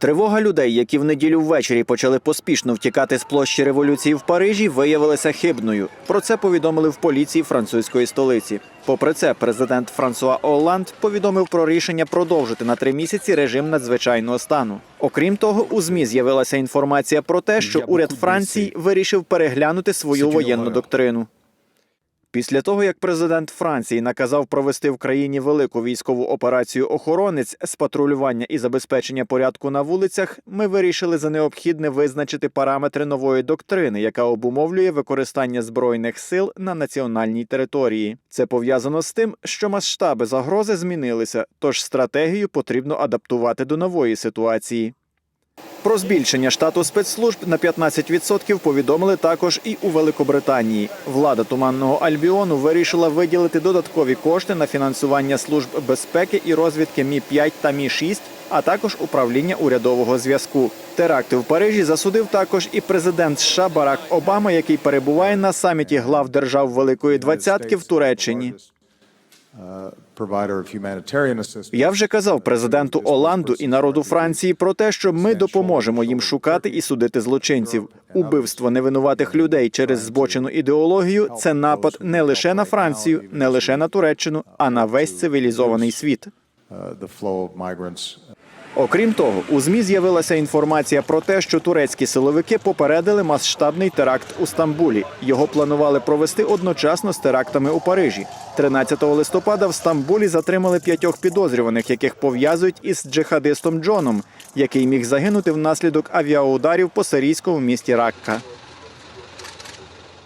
Тривога людей, які в неділю ввечері почали поспішно втікати з площі революції в Парижі, виявилася хибною. Про це повідомили в поліції французької столиці. Попри це, президент Франсуа Олланд повідомив про рішення продовжити на три місяці режим надзвичайного стану. Окрім того, у змі з'явилася інформація про те, що уряд Франції вирішив переглянути свою воєнну доктрину. Після того, як президент Франції наказав провести в країні велику військову операцію охоронець з патрулювання і забезпечення порядку на вулицях, ми вирішили за необхідне визначити параметри нової доктрини, яка обумовлює використання збройних сил на національній території. Це пов'язано з тим, що масштаби загрози змінилися, тож стратегію потрібно адаптувати до нової ситуації. Про збільшення штату спецслужб на 15% повідомили також і у Великобританії. Влада туманного Альбіону вирішила виділити додаткові кошти на фінансування служб безпеки і розвідки Мі 5 та Мі 6 а також управління урядового зв'язку. Теракти в Парижі засудив також і президент США Барак Обама, який перебуває на саміті глав держав Великої Двадцятки в Туреччині. Я вже казав президенту Оланду і народу Франції про те, що ми допоможемо їм шукати і судити злочинців. Убивство невинуватих людей через збочену ідеологію це напад не лише на Францію, не лише на Туреччину, а на весь цивілізований світ. Окрім того, у змі з'явилася інформація про те, що турецькі силовики попередили масштабний теракт у Стамбулі. Його планували провести одночасно з терактами у Парижі. 13 листопада в Стамбулі затримали п'ятьох підозрюваних, яких пов'язують із джихадистом Джоном, який міг загинути внаслідок авіаударів по сирійському місті Ракка.